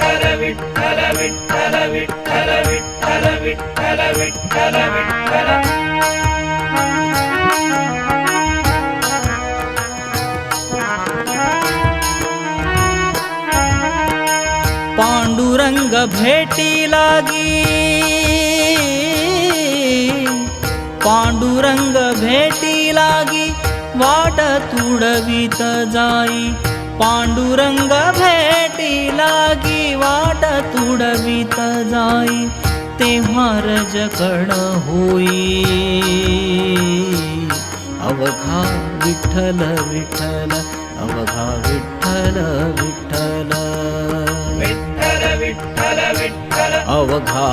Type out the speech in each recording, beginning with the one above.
विठ्ठल विठ्ठल विठ्ठल विठ्ठल विठ्ठल विठ्ठल विठ्ठल विठ्ठल पांडुरंग भेटी लागी। पांडुरंग भेटी लागी। वाट तुडवीत जाई। पांडुरंग भेटी लागी वाट तुडवीत जाई तेव्हा रजकड होई. अवघा विठ्ठल विठ्ठल अवघा विठ्ठल विठ्ठल. विठ्ठल विठ्ठल विठ्ठल. अवघा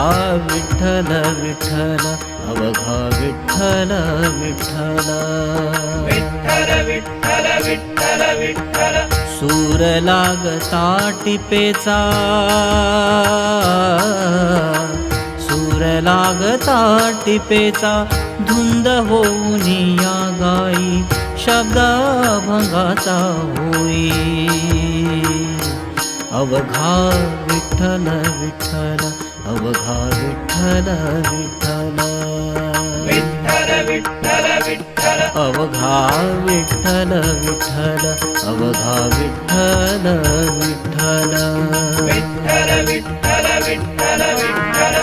विठ्ठल विठ्ठल अवघा विठ्ठल विठ्ठल. विठ्ठल विठ्ठल विठ्ठल विठ्ठल. सूर लागता टिपेचा सूर लागता टिपेचा धुंद होऊन या गाई शब्द भंगाचा होई. अवघा विठ्ठल विठ्ठल अवघा विठ्ठल विठ्ठल. विठ्ठल विठ्ठल. विठ्ठल अवघा विठ्ठल विठ्ठल अवघा विठ्ठल विठ्ठल। विठ्ठल विठ्ठल विठ्ठल विठ्ठल।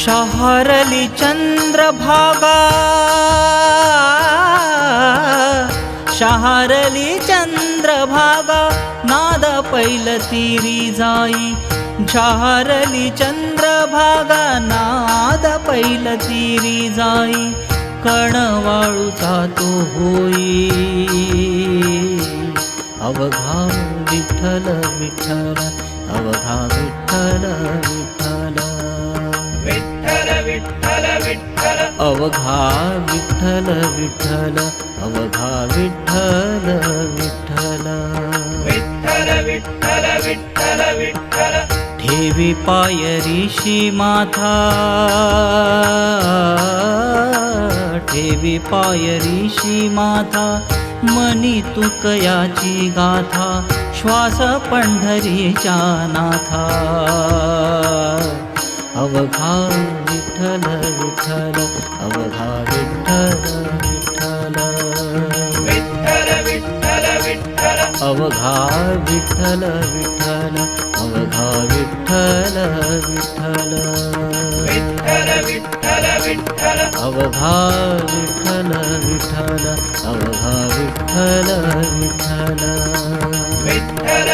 शहरली चंद्रभागा शहारली चंद्रभागा नाद पैल तिरी जाई. शहारली चंद्रभागा नाद पैल तिरी जाई. कणवाळूचा तो होई. अवघा विठ्ठल विठ्ठल अवघा विठ्ठल विठ्ठल विठ्ठल. विठ्ठल अवघा विठ्ठल विठ्ठल अवघा विठ्ठल विठ्ठल. विठ्ठल विठ्ठल विठ्ठल विठ्ठल. ठेवी पायरीशी माथा. ठेवी पायरीशी माथा मनी तुकयाची गाथा श्वास पंढरीच्या नाथा. अवघा विठ्ठल विठ्ठल अवघा विठ्ठल विठ्ठल। विठ्ठल विठ्ठल विठ्ठल। अवघा विठ्ठल विठ्ठल अवघा विठ्ठल विठ्ठल। विठ्ठल विठ्ठल विठ्ठल। अवघा विठ्ठल विठ्ठल अवघा विठ्ठल विठ्ठल। विठ्ठल